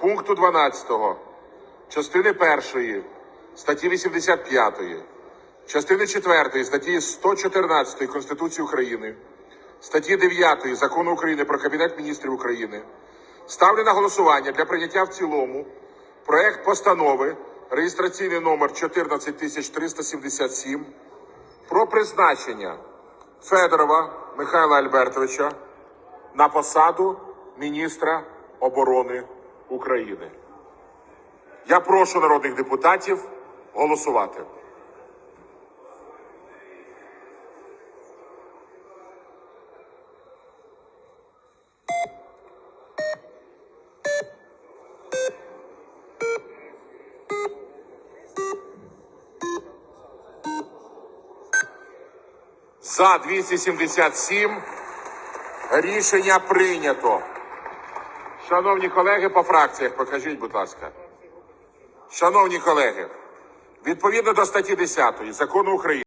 пункту 12 частини 1 статті 85, частини 4 статті 114 Конституції України, статті 9 Закону України про Кабінет міністрів України ставлю на голосування для прийняття в цілому проект постанови реєстраційний номер 14377 про призначення Федорова Михайла Альбертовича на посаду міністра оборони України. Я прошу народних депутатів голосувати. За 277 рішення прийнято. Шановні колеги по фракціях, покажіть, будь ласка. Шановні колеги, відповідно до статті 10 закону України.